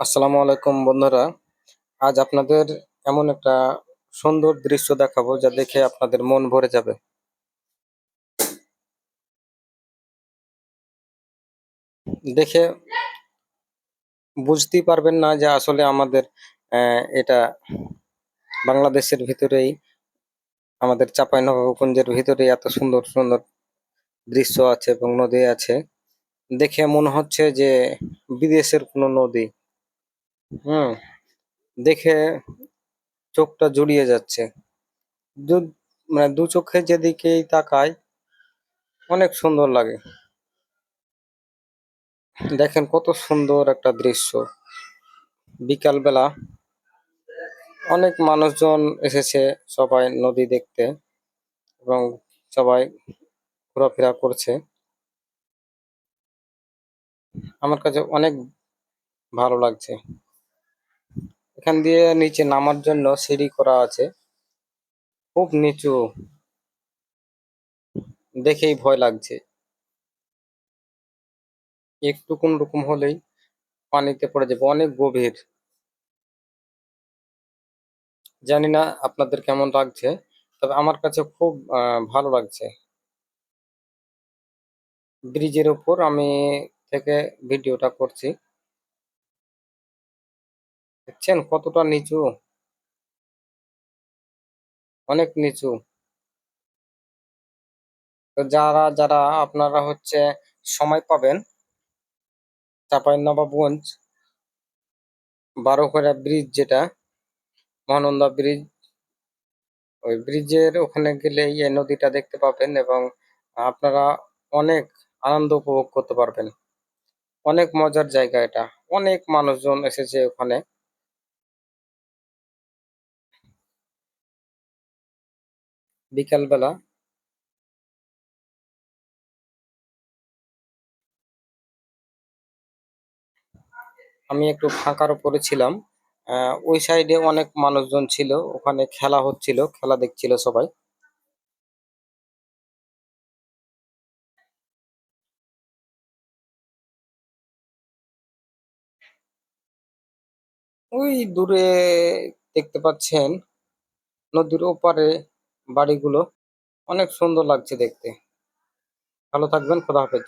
আসসালামু আলাইকুম বন্ধুরা। আজ আপনাদের এমন একটা সুন্দর দৃশ্য দেখাবো যা দেখে আপনাদের মন ভরে যাবে। দেখে বুঝতেই পারবেন না যে আসলে আমাদের এটা বাংলাদেশের ভিতরেই, আমাদের চাঁপাইনবাবগঞ্জের ভিতরেই এত সুন্দর সুন্দর দৃশ্য আছে এবং নদী আছে। দেখে মনে হচ্ছে যে বিদেশের কোনো নদী হুম, দেখে চোখটা জুড়িয়ে যাচ্ছে। দু মানে দু চোখে যেদিকেই তাকাই, অনেক সুন্দর লাগে। দেখেন কত সুন্দর একটা দৃশ্য। বিকাল বেলা অনেক মানুষজন এসেছে সবাই নদী দেখতে এবং সবাই ঘোরাফেরা করছে। আমার কাছে অনেক ভালো লাগছে। এখান দিয়ে নিচে নামার জন্য সিঁড়ি করা আছে। খুব নিচু। দেখেই ভয় লাগছে। একটু কোন রকম হলেই পানিতে পড়ে যাবে। অনেক গভীর। জানি না আপনাদের কেমন লাগছে, তবে আমার কাছে খুব ভালো লাগছে। ব্রিজের উপর আমি থেকে ভিডিওটা করছি। দেখছেন কতটা নিচু? অনেক নিচু। তো যারা যারা আপনারা হচ্ছে সময় পাবেন, চাঁপাইনবাবগঞ্জ বারোখরা ব্রিজ যেটা, মহানন্দা ব্রিজ, ওই ব্রিজের ওখানে গেলে এই নদীটা দেখতে পাবেন এবং আপনারা অনেক আনন্দ উপভোগ করতে পারবেন। অনেক মজার জায়গা এটা। অনেক মানুষজন এসেছে ওখানে। বিকাল বেলা আমি একটু ফাঁকার উপরে ছিলাম। ওই সাইডে অনেক মানুষজন ছিল। ওখানে খেলা হচ্ছিল, খেলা দেখছিল সবাই। ওই দূরে দেখতে পাচ্ছেন, নদীর ওপারে বাড়িগুলো। অনেক সুন্দর লাগছে দেখতে। ভালো থাকবেন খোদা হাফেজ।